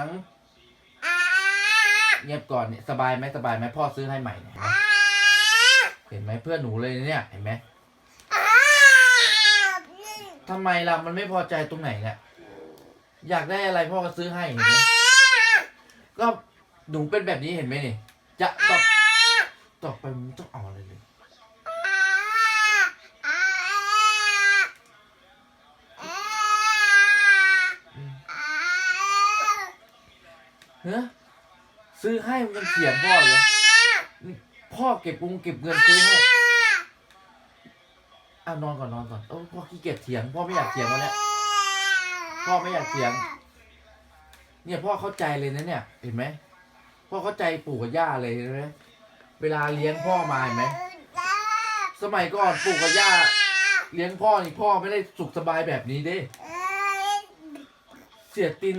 งเงียบก่อนเนี่ยสบายไหมสบายไหมพ่อซื้อให้ใหม่เนี่ยเห็นไหมเพื่อนหนูเลยเนี่ยเห็นไหมทำไมล่ะมันไม่พอใจตรงไหนเนี่ยอยากได้อะไรพ่อก็ซื้อให้เห็นไหมก็หนูเป็นแบบนี้เห็นไหมนี่จะต่อต่อไปมันไม่ต้องเอาอะไรเลย เฮ้ซื้อให้มันยังเถียงพ่อเลยพ่อเก็บกุงเก็บเงินซื้อให้อะนอนก่อนนอนก่อนโอ้พ่อขี้เกียจเถียงพ่อไม่อยากเถียงวันนี้พ่อไม่อยากเถียง เนี่ยพ่อเข้าใจเลยนะเนี่ย เห็นไหมพ่อเข้าใจปู่กับย่าเลยเห็นไหมเวลาเลี้ยงพ่อมาเห็นไหมสมัยก่อนปู่กับย่าเลี้ยงพ่อนี่พ่อไม่ได้สุขสบายแบบนี้เด้ เสียติน